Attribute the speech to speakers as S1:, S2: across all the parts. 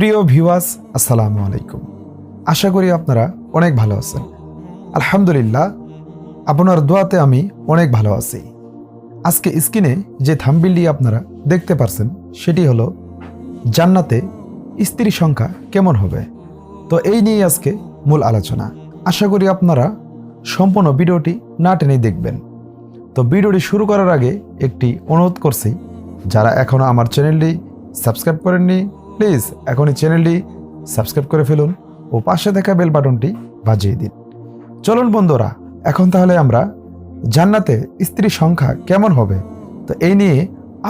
S1: প্রিয় ভিওয়াস আসসালামু আলাইকুম। আশা করি আপনারা অনেক ভালো আছেন। আলহামদুলিল্লাহ, আপনার দোয়াতে আমি অনেক ভালো আছি। আজকে স্ক্রিনে যে থাম্বিলটি আপনারা দেখতে পারছেন, সেটি হলো, জান্নাতে স্ত্রী সংখ্যা কেমন হবে? তো এই নিয়ে আজকে মূল আলোচনা। আশা করি আপনারা সম্পূর্ণ ভিডিওটি না টেনে দেখবেন। তো ভিডিওটি শুরু করার আগে একটি অনুরোধ করছি, যারা এখনও আমার চ্যানেলটি সাবস্ক্রাইব করেননি প্লিজ এখনই চ্যানেলটি সাবস্ক্রাইব করে ফেলুন ও পাশে থাকা বেল বাটনটি বাজিয়ে দিন। চলুন বন্ধুরা, এখন তাহলে আমরা জান্নাতে স্ত্রী সংখ্যা কেমন হবে? তো এই নিয়ে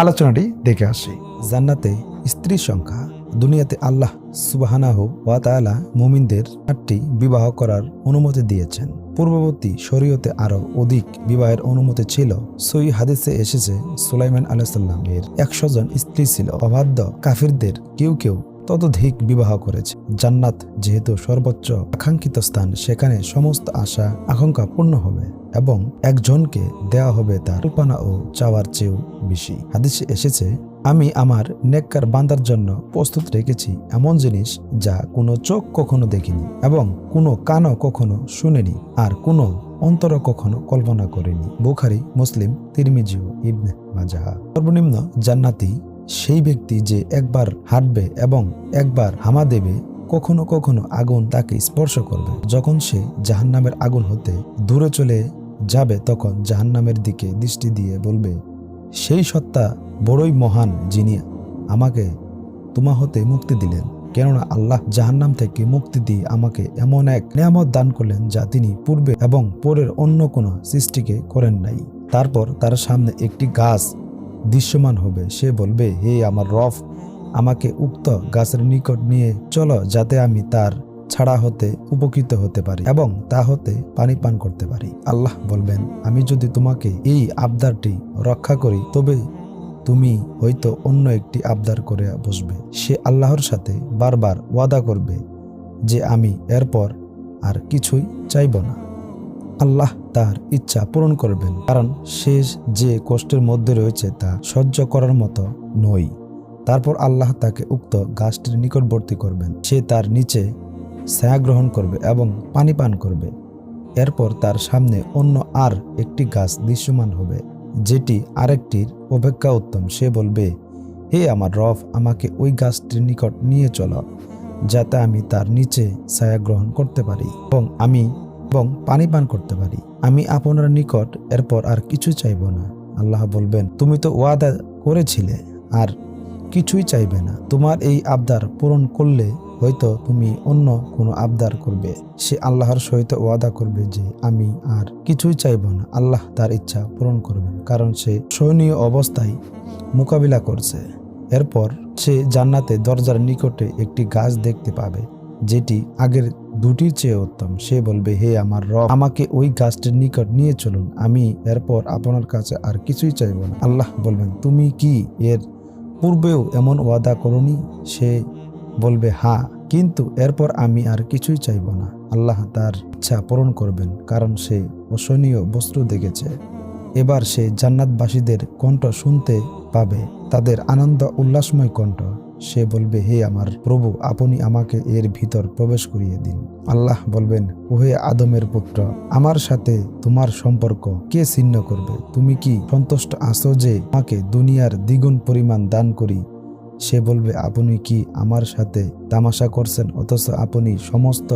S1: আলোচনাটি দেখে আসি।
S2: জান্নাতে স্ত্রীর সংখ্যা, দুনিয়াতে আল্লাহ সুবাহানাহ ওয়া তাআলা মুমিনদের আটটি বিবাহ করার অনুমতি দিয়েছেন। পূর্ববর্তী শরীয়তে আরও অধিক বিবাহের অনুমতি ছিল। সই হাদিসে এসেছে, সুলাইমান আলাইসাল্লাম এর একশো জন স্ত্রী ছিল। অবাধ্য কাফিরদের কেউ কেউ ততোধিক বিবাহ করেছে। জান্নাত যেহেতু সর্বোচ্চ আকাঙ্ক্ষিত স্থান, সেখানে সমস্ত আশা, আকাঙ্ক্ষা পূর্ণ হবে এবং একজনকে দেয়া হবে তার কল্পনা ও চাওয়ার চেয়েও বেশি। হাদিসে এসেছে, আমি আমার নেককার বান্দার জন্য প্রস্তুত রেখেছি এমন জিনিস যা কোনো চোখ কখনো দেখিনি এবং কোনো কানও কখনো শুনেনি আর কোনো অন্তর কখনো কল্পনা করেনি। বুখারি, মুসলিম, তিরমিজিও, ইবনে মাজাহা। সর্বনিম্ন জান্নাতি সেই ব্যক্তি যে একবার হাঁটবে এবং একবার হামা দেবে, কখনো কখনো আগুন তাকে স্পর্শ করবে। যখন সে জাহান্নামের আগুন হতে দূরে চলে যাবে, তখন জাহান্নামের দিকে দৃষ্টি দিয়ে বলবে, সেই সত্তা বড়ই মহান যিনি আমাকে তোমা হতে মুক্তি দিলেন। কেননা আল্লাহ জাহান্নাম থেকে মুক্তি দিয়ে আমাকে এমন এক নিয়ামত দান করলেন যা তিনি পূর্বে এবং পরের অন্য কোনো সৃষ্টিকে করেন নাই। তারপর তার সামনে একটি গাছ দৃশ্যমান হবে। সে বলবে, হে আমার রফ আমাকে উক্ত গাছের নিকট নিয়ে চলো যাতে আমি তার ছাড়া হতে উপকৃত হতে পারি এবং তা হতে পানি পান করতে পারি। আল্লাহ বলবেন, আমি যদি তোমাকে এই আবদারটি রক্ষা করি, তবে তুমি হয়তো অন্য একটি আবদার করে বসবে। সে আল্লাহর সাথে বারবার ওয়াদা করবে যে, আমি এরপর আর কিছুই চাইব না। আল্লাহ তার ইচ্ছা পূরণ করবেন, কারণ শেষ যে কষ্টের মধ্যে রয়েছে তা সহ্য করার মতো নই। তারপর আল্লাহ তাকে উক্ত গাছটির নিকটবর্তী করবেন। সে তার নিচে ছায়া গ্রহণ করবে এবং পানি পান করবে। এরপর তার সামনে অন্য আর একটি গাছ দৃশ্যমান হবে, যেটি আরেকটির অপেক্ষা উত্তম। সে বলবে, হে আমার রফ আমাকে ওই গাছটির নিকট নিয়ে চলো, যাতে আমি তার নিচে ছায়া গ্রহণ করতে পারি এবং আমি এবং পানি পান করতে পারি। আমি আপনার নিকট এরপর আর কিছু চাইব না। আল্লাহ বলবেন, তুমি তো ওয়াদা করেছিলে আর কিছুই চাইবে না। তোমার এই আবদার পূরণ করলে হয়তো তুমি অন্য কোনো আবদার করবে। সে আল্লাহর সহিত ওয়াদা করবে যে আমি আর কিছুই চাইব না। আল্লাহ তার ইচ্ছা পূরণ করবেন, কারণ সে সহনীয় অবস্থায় মোকাবিলা করছে। এরপর সে জান্নাতে দরজার নিকটে একটি গাছ দেখতে পাবে। যেটি আগের দুটির চেয়ে উত্তম। সে বলবে, হে আমার রব, আমাকে ওই গাছটির নিকট নিয়ে চলুন। আমি এরপর আপনার কাছে আর কিছুই চাইব না। আল্লাহ বলবেন, তুমি কি এর পূর্বেও এমন ওয়াদা করনি? সে বলবে হ্যাঁ কিন্তু এরপর আমি আর কিছুই চাইব না। আল্লাহ তার ইচ্ছা পূরণ করবেন, কারণ সে অসহনীয় বস্ত্র দেখেছে। এবার সে জান্নাতবাসীদের কণ্ঠ শুনতে পাবে, তাদের আনন্দ উল্লাসময় কণ্ঠ। সে বলবে, হে আমার প্রভু, আপনি আমাকে এর ভিতর প্রবেশ করিয়ে দিন। আল্লাহ বলবেন, ওহে আদমের পুত্র, আমার সাথে তোমার সম্পর্ক কে ছিন্ন করবে? তুমি কি সন্তুষ্ট আছো যে আমাকে দুনিয়ার দ্বিগুণ পরিমাণ দান করি? সে বলবে, আপনি কি আমার সাথে তামাশা করছেন? অথচ আপনি সমস্ত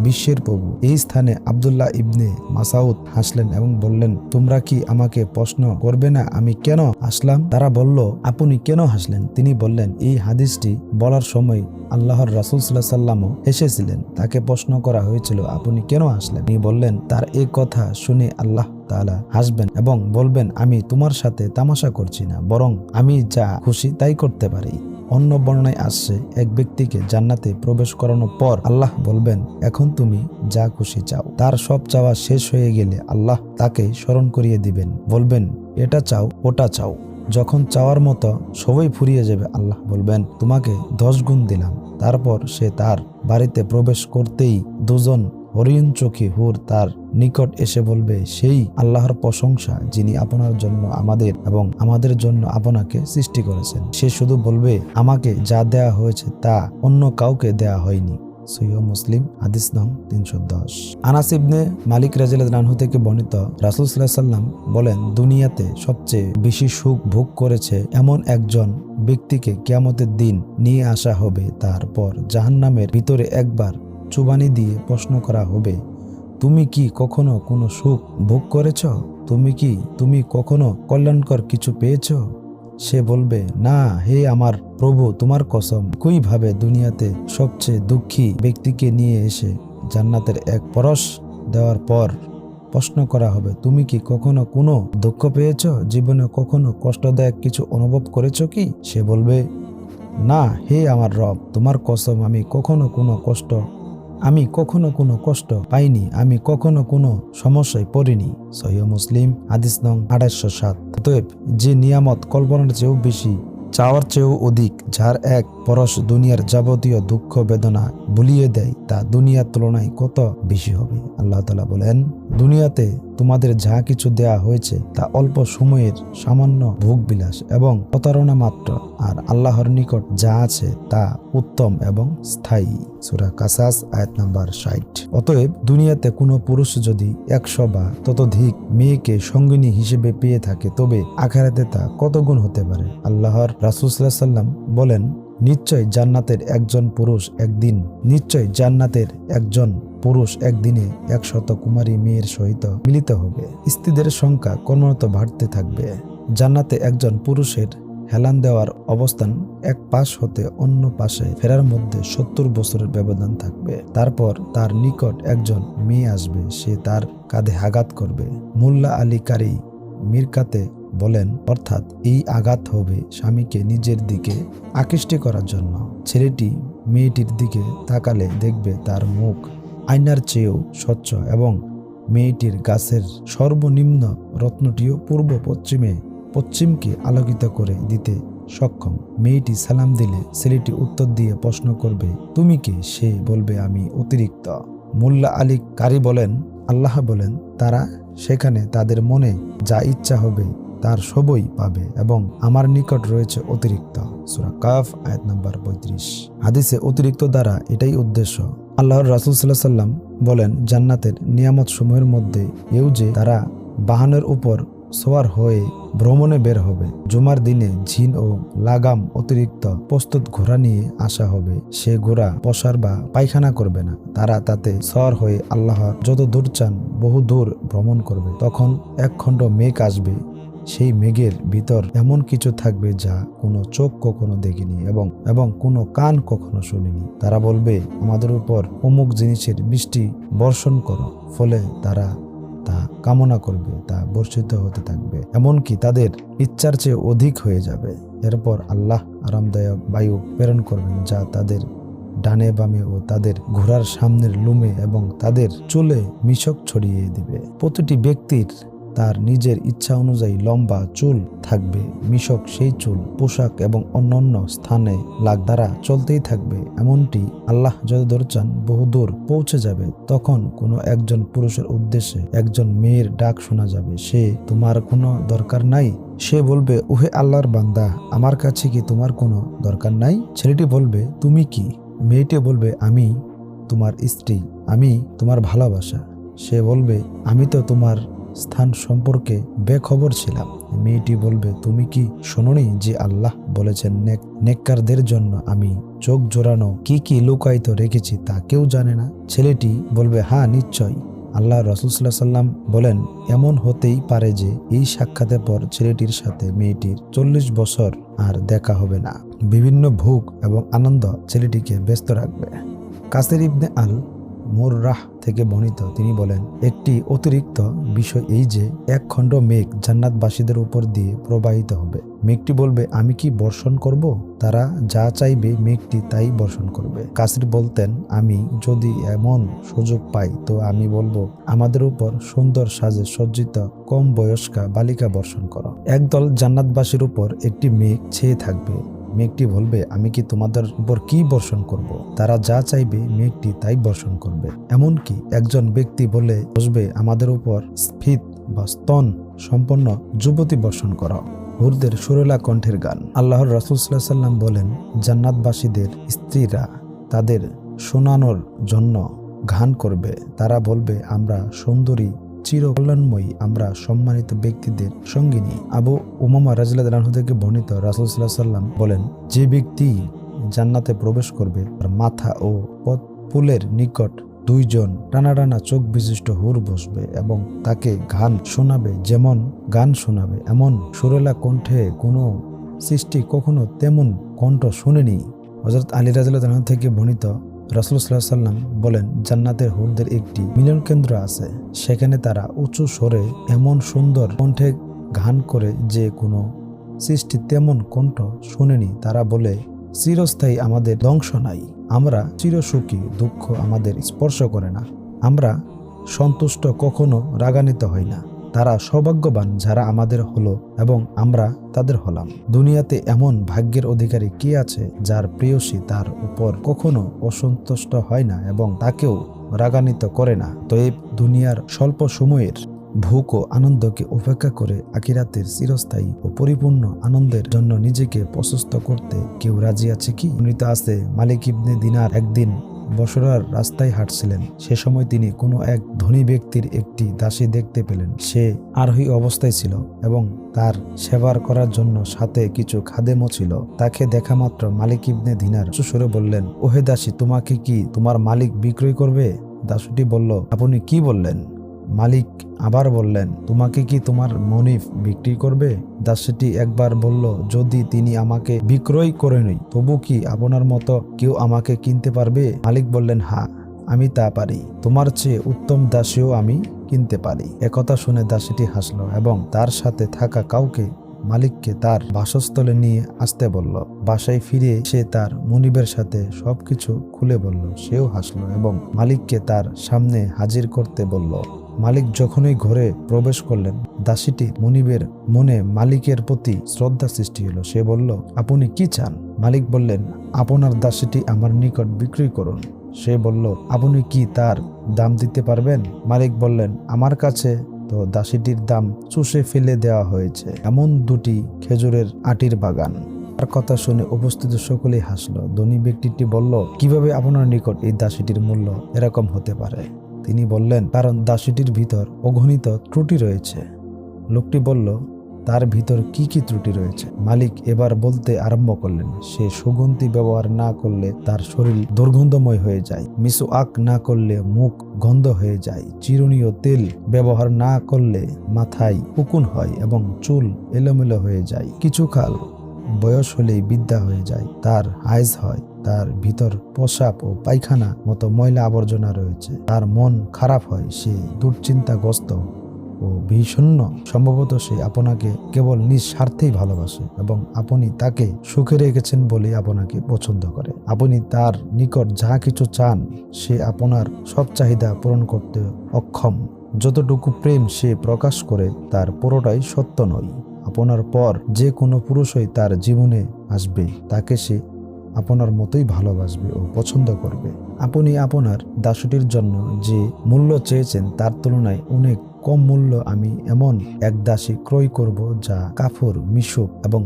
S2: বিশ্বের প্রভু। এই স্থানে আবদুল্লাহ ইবনে মাসাউদ হাসলেন এবং বললেন, তোমরা কি আমাকে প্রশ্ন করবে না আমি কেন আসলাম? তারা বলল, আপনি কেন হাসলেন? তিনি বললেন, এই হাদিসটি বলার সময় আল্লাহর রাসুল সাল্লাহ সাল্লামও এসেছিলেন। তাকে প্রশ্ন করা হয়েছিল, আপনি কেন আসলেন তিনি বললেন, তার এই কথা শুনে আল্লাহ তাআলা হাসবেন এবং বলবেন, আমি তোমার সাথে তামাশা করছি না, বরং আমি যা খুশি তাই করতে পারি। অন্য বর্ণনায় আসছে, এক ব্যক্তিকে জান্নাতে প্রবেশ করানোর পর আল্লাহ বলবেন, এখন তুমি যা খুশি চাও। তার সব চাওয়া শেষ হয়ে গেলে আল্লাহ তাকে স্মরণ করিয়ে দিবেন, বলবেন, এটা চাও, ওটা চাও। যখন চাওয়ার মতো সবই ফুরিয়ে যাবে, আল্লাহ বলবেন, তোমাকে দশ গুণ দিলাম। তারপর সে তার বাড়িতে প্রবেশ করতেই দুজন হরিণ চোখে হুর তার নিকট এসে বলবে, সেই আল্লাহর প্রশংসা যিনি আপনার জন্য আমাদের এবং আমাদের জন্য আপনাকে সৃষ্টি করেছেন। সে শুধু বলবে, আমাকে যা দেয়া হয়েছে তা অন্য কাউকে দেয়া হয়নি। সৈয় মুসলিম, হাদিস নং তিনশো দশ। আনাস ইবনে মালিক রাজিল রানহু থেকে বর্ণিত রাসুল সাল্লাহ সাল্লাম বলেন, দুনিয়াতে সবচেয়ে বেশি সুখ ভোগ করেছে এমন একজন ব্যক্তিকে কিয়ামতের দিন নিয়ে আসা হবে। তারপর জাহান্নামের ভিতরে একবার চুবানি দিয়ে প্রশ্ন করা হবে, তুমি কি কখনো কোনো সুখ ভোগ করেছ? তুমি কি, তুমি কখনো কল্যাণকর কিছু পেয়েছ? সে বলবে, না, হে আমার প্রভু, তোমার কসম। ভাবে দুনিয়াতে সবচেয়ে দুঃখী ব্যক্তিকে নিয়ে এসে জান্নাতের এক পরশ দেওয়ার পর প্রশ্ন করা হবে, তুমি কি কখনো কোনো দুঃখ পেয়েছ? জীবনে কখনো কষ্টদায়ক কিছু অনুভব করেছ কি? সে বলবে, না, হে আমার রব, তোমার কসম, আমি কখনো কোনো কষ্ট আমি কখনো কোনো কষ্ট পাইনি, আমি কখনো কোনো সমস্যায় পড়িনি। সহিহ মুসলিম, হাদিস নং আড়াইশো সাত। অতএব যে নিয়ামত কল্পনার চেয়েও বেশি, চাওয়ার চেয়েও অধিক, যার এক পরশ দুনিয়ার যাবতীয় দুঃখ বেদনা বুলিয়ে দেয়, তা দুনিয়ার তুলনায় কত বেশি হবে? আল্লাহ তালা বলেন দুনিয়াতে তোমাদের যা কিছু দেয়া হয়েছে তা অল্প সময়ের সামান্য ভোগ বিলাস এবং প্রতারণা মাত্র। আর আল্লাহর নিকট যা আছে তা উত্তম এবং স্থায়ী। সুরা কাসাস, আয়াত নাম্বার ষাট। অতএব দুনিয়াতে কোনো পুরুষ যদি একশো বা ততোধিক মেয়েকে সঙ্গিনী হিসেবে পেয়ে থাকে, তবে আখারাতে তা কত গুণ হতে পারে? আল্লাহর রাসুসাল্লাহ সাল্লাম বলেন, নিশ্চয় জান্নাতের একজন পুরুষ একদিন, নিশ্চয় জান্নাতের একজন পুরুষ একদিনে একশত কুমারী মেয়ের সহিত মিলিত হবে। স্ত্রীদের সংখ্যা ক্রমাগত বাড়তে থাকবে। জান্নাতে একজন পুরুষের হেলান দেওয়ার অবস্থান এক পাশ হতে অন্য পাশে ফেরার মধ্যে সত্তর বছরের ব্যবধান থাকবে। তারপর তার নিকট একজন মেয়ে আসবে, সে তার কাঁধে আঘাত করবে। মোল্লা আলী কারি মিরকাতে বলেন, অর্থাৎ এই আঘাত হবে স্বামীকে নিজের দিকে আকৃষ্ট করার জন্য। ছেলেটি মেয়েটির দিকে তাকালে দেখবে তার মুখ আয়নার চেয়েও স্বচ্ছ এবং মেয়েটির গাছের সর্বনিম্ন রত্নটিও পূর্ব পশ্চিমে পশ্চিমকে আলোকিত করে দিতে সক্ষম। মেয়েটি সালাম দিলে ছেলেটি উত্তর দিয়ে প্রশ্ন করবে, তুমি কে? সে বলবে, আমি অতিরিক্ত। মোল্লা আলী কারি বলেন, আল্লাহ বলেন, তারা সেখানে তাদের মনে যা ইচ্ছা হবে তার সবই পাবে এবং আমার নিকট রয়েছে অতিরিক্ত। সুরা কাফ, আয়াত নাম্বার পঁয়ত্রিশ। হাদিসে অতিরিক্ত দ্বারা এটাই উদ্দেশ্য। আল্লাহর রাসুল সাল্লাহ সাল্লাম বলেন, জান্নাতের নিয়ামত সমূহের মধ্যে এও যে তারা বাহনের উপর সোয়ার হয়ে ভ্রমণে বের হবে, জুমার দিনে ঝিন ও লাগাম অতিরিক্ত প্রস্তুত ঘোড়া নিয়ে আসা হবে, সে ঘোড়া পসার বা পায়খানা করবে না। তারা তাতে সওয়ার হয়ে আল্লাহ যত দূর চান বহু দূর ভ্রমণ করবে। তখন এক খণ্ড মেঘ আসবে সেই মেঘের ভিতর এমন কিছু থাকবে যা কোনো চোখ কখনো দেখিনি এবং এবং কোনো কান কখনো শুনিনি। তারা বলবে, আমাদের উপর অমুক জিনিসের বৃষ্টি বর্ষণ করো, ফলে তারা তা কামনা করবে, তা বর্ষিত হতে থাকবে। এমনকি তাদের ইচ্ছার চেয়ে অধিক হয়ে যাবে। এরপর আল্লাহ আরামদায়ক বায়ু প্রেরণ করবেন, যা তাদের ডানে বামে ও তাদের ঘোড়ার সামনের লুমে এবং তাদের চুলে মিশক ছড়িয়ে দিবে। প্রতিটি ব্যক্তির তার নিজের ইচ্ছা অনুযায়ী লম্বা চুল থাকবে, মিশক সেই চুল, পোশাক এবং অন্যান্য স্থানে লাগ দ্বারা চলতেই থাকবে। এমনটি আল্লাহ যতদূর চান বহুদূর পৌঁছে যাবে। তখন কোনো একজন পুরুষের উদ্দেশ্যে একজন মেয়ের ডাক শোনা যাবে। সে, তোমার কোনো দরকার নাই? সে বলবে, ওহে আল্লাহর বান্দা, আমার কাছে কি তোমার কোনো দরকার নাই? ছেলেটি বলবে, তুমি কি? মেয়েটি বলবে, আমি তোমার স্ত্রী, আমি তোমার ভালোবাসা। সে বলবে, আমি তো তোমার স্থান সম্পর্কে বেখবর ছিলাম। মেয়েটি বলবে, তুমি কি শোনোনি যে আল্লাহ বলেছেন, নেক নেককারদের জন্য আমি চোখ জোড়ানো কি কি লুকায়িত রেখেছি তা কেউ জানে না? ছেলেটি বলবে হ্যাঁ নিশ্চয় আল্লাহ রসুল্লাহ সাল্লাম বলেন, এমন হতেই পারে যে এই সাক্ষাতের পর ছেলেটির সাথে মেয়েটির চল্লিশ বছর আর দেখা হবে না। বিভিন্ন ভোগ এবং আনন্দ ছেলেটিকে ব্যস্ত রাখবে। কাসের ইবনে আল মোররাহ থেকে বর্ণিত তিনি বলেন, একটি অতিরিক্ত বিষয় এই যে, এক খণ্ড মেঘ জান্নাতবাসীদের উপর দিয়ে প্রবাহিত হবে। মেঘটি বলবে, আমি কি বর্ষণ করব? তারা যা চাইবে মেঘটি তাই বর্ষণ করবে। কাসির বলতেন, আমি যদি এমন সুযোগ পাই, তো আমি বলব, আমাদের উপর সুন্দর সাজে সজ্জিত কম বয়স্কা বালিকা বর্ষণ করো। একদল জান্নাতবাসীর উপর একটি মেঘ ছেয়ে থাকবে। মেঘটি বলবে, আমি কি তোমাদের উপর কি বর্ষণ করব। তারা যা চাইবে মেঘটি তাই বর্ষণ করবে। এমনকি একজন ব্যক্তি বলে বসবে, আমাদের উপর স্ফীত বা স্তন সম্পন্ন যুবতী বর্ষণ করা হুরদের সুরেলা কণ্ঠের গান। আল্লাহর রাসুলসাল্লাহ সাল্লাম বলেন, জান্নাতবাসীদের স্ত্রীরা তাদের শোনানোর জন্য ঘান করবে। তারা বলবে, আমরা সুন্দরী চির কল্যাণময়ী আমরা সম্মানিত ব্যক্তিদের সঙ্গিনী আবু উমামা রাজিল্লাহ থেকে বর্ণিত রাসুলসাল্লাহ সাল্লাম বলেন, যে ব্যক্তি জান্নাতে প্রবেশ করবে, তার মাথা ও পথ পুলের নিকট দুইজন টানা টানা চোখ বিশিষ্ট হুর বসবে এবং তাকে গান শোনাবে, যেমন গান শোনাবে, এমন সুরেলা কণ্ঠে কোনো সৃষ্টি কখনো তেমন কণ্ঠ শুনেনি। হজরত আলী রাজুল্লাহ থেকে বর্ণিত রাসুল্লাহ সাল্লাম বলেন, জান্নাতের হুরদের একটি মিলন কেন্দ্র আছে। সেখানে তারা উঁচু স্বরে এমন সুন্দর কণ্ঠে গান করে যে কোনো সৃষ্টি তেমন কণ্ঠ শুনেনি। তারা বলে, চিরস্থায়ী আমাদের ধ্বংস নাই। আমরা চিরসুখী, দুঃখ আমাদের স্পর্শ করে না। আমরা সন্তুষ্ট কখনো রাগান্বিত হই না। তারা সৌভাগ্যবান যারা আমাদের হলো এবং আমরা তাদের হলাম। দুনিয়াতে এমন ভাগ্যের অধিকারী কে আছে যার প্রেয়সী তার উপর কখনো অসন্তুষ্ট হয় না এবং তাকেও রাগান্বিত করে না। তো এই দুনিয়ার স্বল্প সময়ের ভোগ ও আনন্দকে উপেক্ষা করে আখিরাতের চিরস্থায়ী ও পরিপূর্ণ আনন্দের জন্য নিজেকে প্রশস্ত করতে কেউ রাজি আছে কি? মৃত আছে মালিক ইবনে দিনার একদিন বসরার রাস্তায় হাঁটছিলেন। সে সময় তিনি কোনো এক ধনী ব্যক্তির একটি দাসী দেখতে পেলেন। সে আরোহী অবস্থায় ছিল এবং তার সেবার করার জন্য সাথে কিছু খাদেমও ছিল। তাকে দেখা মাত্র মালিক ইবনে দিনার সুসুরে বললেন, ওহে দাসী, তোমাকে কি তোমার মালিক বিক্রয় করবে? দাসুটি বলল, আপনি কি বললেন? মালিক আবার বললেন, তোমাকে কি তোমার মনিফ বিক্রি করবে? দাসীটি একবার বলল, যদি তিনি আমাকে বিক্রয় করে নই, তবু কি আপনার মতো কেউ আমাকে কিনতে পারবে? মালিক বললেন হা আমি তা পারি। তোমার চেয়ে উত্তম দাসীও আমি কিনতে পারি। একথা শুনে দাসীটি হাসলো এবং তার সাথে থাকা কাউকে, মালিককে তার বাসস্থলে নিয়ে আসতে বলল। বাসায় ফিরে সে তার মনিবের সাথে সবকিছু খুলে বলল। সেও হাসলো এবং মালিককে তার সামনে হাজির করতে বলল। মালিক যখনই ঘরে প্রবেশ করলেন, দাসীটি মনিবের মনে মালিকের প্রতি শ্রদ্ধা সৃষ্টি হলো। সে বলল, আপনি কি চান? মালিক বললেন, আপনার দাসীটি আমার নিকট বিক্রি করুন। সে বলল, আপনি কি তার দাম দিতে পারবেন? মালিক বললেন, আমার কাছে তো দাসীটির দাম চুষে ফেলে দেওয়া হয়েছে, এমন দুটি খেজুরের আটির বাগান। তার কথা শুনে উপস্থিত সকলেই হাসলো। ধনী ব্যক্তিটি বলল, কীভাবে আপনার নিকট এই দাসীটির মূল্য এরকম হতে পারে? তিনি বললেন, কারণ দাসীটির ভিতর অগণিত ত্রুটি রয়েছে। লোকটি বলল, তার ভিতর কি কি ত্রুটি রয়েছে? মালিক এবার বলতে আরম্ভ করলেন, সে সুগন্ধি ব্যবহার না করলে তার শরীর দুর্গন্ধময় হয়ে যায় মিসু আক না করলে মুখ গন্ধ হয়ে যায়, চিরুনীয় তেল ব্যবহার না করলে মাথায় উকুন হয় এবং চুল এলোমেলো হয়ে যায় কিছুকাল বয়স হলেই বিদ্যা হয়ে যায়, তার হাইজ হয়। তার ভিতর প্রসাব ও পায়খানা মতো ময়লা আবর্জনা রয়েছে। তার মন খারাপ হয়, সে দুশ্চিন্তাগ্রস্ত ও ভীষণ্ণ সম্ভবত সে আপনাকে কেবল নিজ স্বার্থেই ভালোবাসে এবং আপনি তাকে সুখে রেখেছেন বলে আপনাকে পছন্দ করে। আপনি তার নিকট যা কিছু চান, সে আপনার সব চাহিদা পূরণ করতে অক্ষম। যতটুকু প্রেম সে প্রকাশ করে, তার পুরোটাই সত্য নয়। আপনার পর যে কোনো পুরুষই তার জীবনে আসবে, তাকে সে আপনার মতোই ভালোবাসবে ও পছন্দ করবে। আপনি আপনার দাসটির জন্য যে মূল্য চেয়েছেন, তার তুলনায় অনেক কম মূল্য আমি এমন এক দাসী ক্রয় করব যা কাফর, মিশুক এবং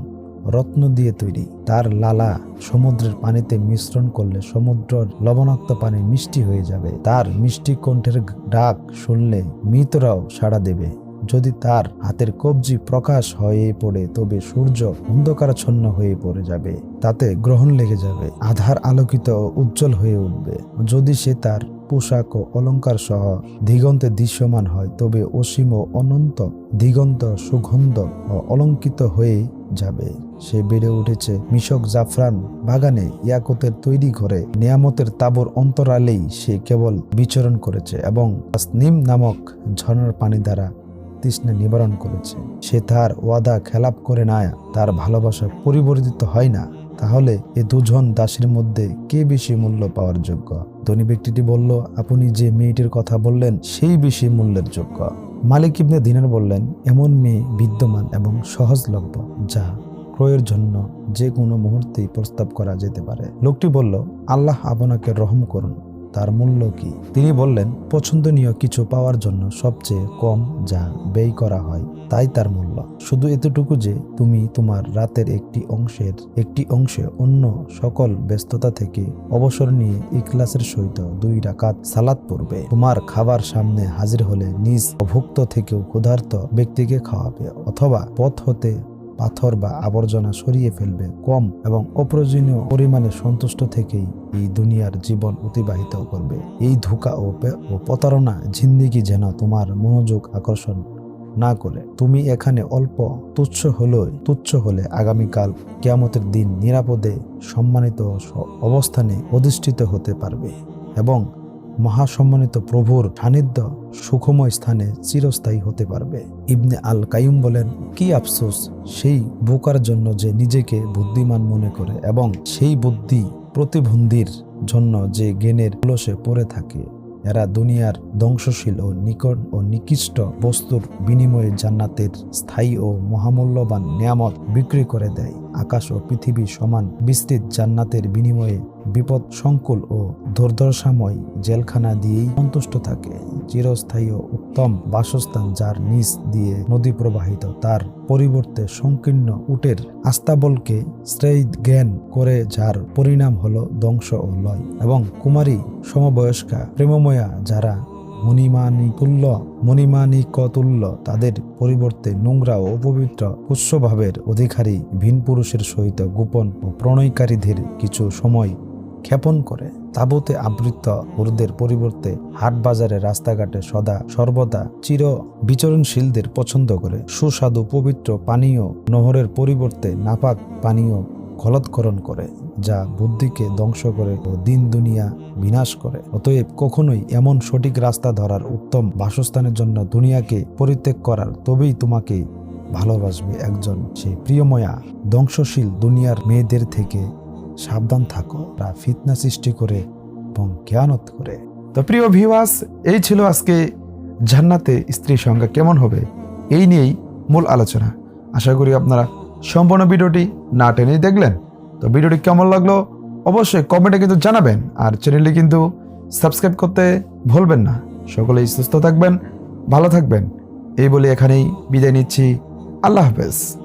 S2: রত্ন দিয়ে তৈরি। তার লালা সমুদ্রের পানিতে মিশ্রণ করলে সমুদ্রের লবণাক্ত পানি মিষ্টি হয়ে যাবে। তার মিষ্টি কণ্ঠের ডাক শুনলে মৃতরাও সাড়া দেবে। যদি তার হাতের কবজি প্রকাশ হয়ে পড়ে, তবে সূর্য অন্ধকারাচ্ছন্ন হয়ে পড়ে যাবে। তাতে গ্রহণ লেগে যাবে, আধার আলোকিত ও উজ্জ্বল হয়ে উঠবে। যদি সে তার পোশাক ও অলঙ্কার সহ দিগন্তে দৃশ্যমান হয়, তবে অসীম ও অনন্ত দিগন্ত সুগন্ধ ও অলঙ্কিত হয়ে যাবে। সে বেড়ে উঠেছে মিশক জাফরান বাগানে। ইয়াকতের তৈরি ঘরে নিয়ামতের তাবর অন্তরালেই সে কেবল বিচরণ করেছে এবং নিম নামক ঝর্ণার পানি দ্বারা তৃষ্ণা নিবারণ করেছে। সে তার ওয়াদা খেলাপ করে না তার ভালোবাসা পরিবর্তিত হয় না। তাহলে এ দুজন দাসীর মধ্যে কে বেশি মূল্য পাওয়ার যোগ্য? ধনী ব্যক্তিটি বলল, আপনি যে মেয়েটির কথা বললেন, সেই বেশি মূল্যের যোগ্য। মালিক ইবনে দিনার বললেন, এমন মেয়ে বিদ্যমান এবং সহজলভ্য, যা ক্রয়ের জন্য যে কোনো মুহূর্তেই প্রস্তাব করা যেতে পারে। লোকটি বলল, আল্লাহ আপনাকে রহম করুন। তার মূল্য কি? তিনি বললেন, পছন্দনীয় কিছু পাওয়ার জন্য সবচেয়ে কম যা ব্যয় করা হয়, তাই তার মূল্য। শুধু এতটুকু যে, তুমি তোমার রাতের একটি অংশের একটি অংশে অন্য সকল ব্যস্ততা থেকে অবসর নিয়ে ইখলাসের সহিত দুই রাকাত সালাত পড়বে। তোমার খাবার সামনে হাজির হলে নিজ অভুক্ত থেকেও ক্ষুধার্ত ব্যক্তিকে খাওয়াবে, অথবা পথ হতে পাথর বা আবর্জনা সরিয়ে ফেলবে কম এবং অপ্রয়োজনীয় পরিমাণে সন্তুষ্ট থেকেই এই দুনিয়ার জীবন অতিবাহিত করবে। এই ধোকা ও প্রতারণা জিন্দিগি যেন তোমার মনোযোগ আকর্ষণ না করে। তুমি এখানে অল্প তুচ্ছ হলেও, তুচ্ছ হলে আগামীকাল কেয়ামতের দিন নিরাপদে সম্মানিত অবস্থানে অধিষ্ঠিত হতে পারবে এবং মহাসম্মানিত প্রভুর সান্নিধ্য সুখময় স্থানে চিরস্থায়ী হতে পারবে। ইবনে আল কাইম বলেন, কি আফসোস, সেই বোকার জন্য যে নিজেকে বুদ্ধিমান মনে করে এবং সেই বুদ্ধি প্রতিবন্ধীর জন্য যে জ্ঞানের কলসে পড়ে থাকে। এরা দুনিয়ার ধ্বংসশীল ও নিকট ও নিকৃষ্ট বস্তুর বিনিময়ে জান্নাতের স্থায়ী ও মহামূল্যবান নিয়ামত বিক্রি করে দেয়। আকাশ ও পৃথিবী সমান বিস্তৃত জান্নাতের বিনিময়ে বিপদ সংকুল ও দুর্দশাময় জেলখানা দিয়েই সন্তুষ্ট থাকে। চিরস্থায়ী উত্তম বাসস্থান যার নিচ দিয়ে নদী প্রবাহিত, তার পরিবর্তে সংকীর্ণ উটের আস্তাবলকে শ্রেয় জ্ঞান করে, যার পরিণাম হলো ধ্বংস ও লয় এবং কুমারী সমবয়স্কা প্রেমময়া যারা মণিমানিকুল্য মণিমানিকতুল্য তাদের পরিবর্তে নোংরা ও অপবিত্র উৎসভাবের অধিকারী ভিন পুরুষের সহিত গোপন ও প্রণয়কারীদের কিছু সময় ক্ষেপণ করে তাবুতে আবৃত হুরদের পরিবর্তে হাট বাজারে রাস্তাঘাটে সদা সর্বদা চির বিচরণশীলদের পছন্দ করে। সুস্বাদু, পবিত্র পানীয় নহরের পরিবর্তে নাপাক পানীয় খলৎকরণ করে, যা বুদ্ধিকে ধ্বংস করে ও দিন দুনিয়া বিনাশ করে। অতএব কখনোই এমন সঠিক রাস্তা ধরার উত্তম বাসস্থানের জন্য দুনিয়াকে পরিত্যাগ করার তবেই তোমাকে ভালোবাসবে একজন সেই প্রিয়ময়া, ধ্বংসশীল দুনিয়ার মেয়েদের থেকে সাবধান থাকো তা ফিতনা সৃষ্টি করে এবং জ্ঞানত করে।
S1: তো প্রিয় ভিওয়াস এই ছিল আজকে জান্নাতে স্ত্রীর সংখ্যা কেমন হবে? এই নিয়েই মূল আলোচনা। আশা করি আপনারা সম্পূর্ণ ভিডিওটি না টেনেই দেখলেন। তো ভিডিওটি কেমন লাগল অবশ্যই কমেন্টে কিন্তু জানাবেন। আর চ্যানেলটি কিন্তু সাবস্ক্রাইব করতে ভুলবেন না। সকলেই সুস্থ থাকবেন, ভালো থাকবেন। এই বলে এখানেই বিদায় নিচ্ছি। আল্লাহ হাফেজ।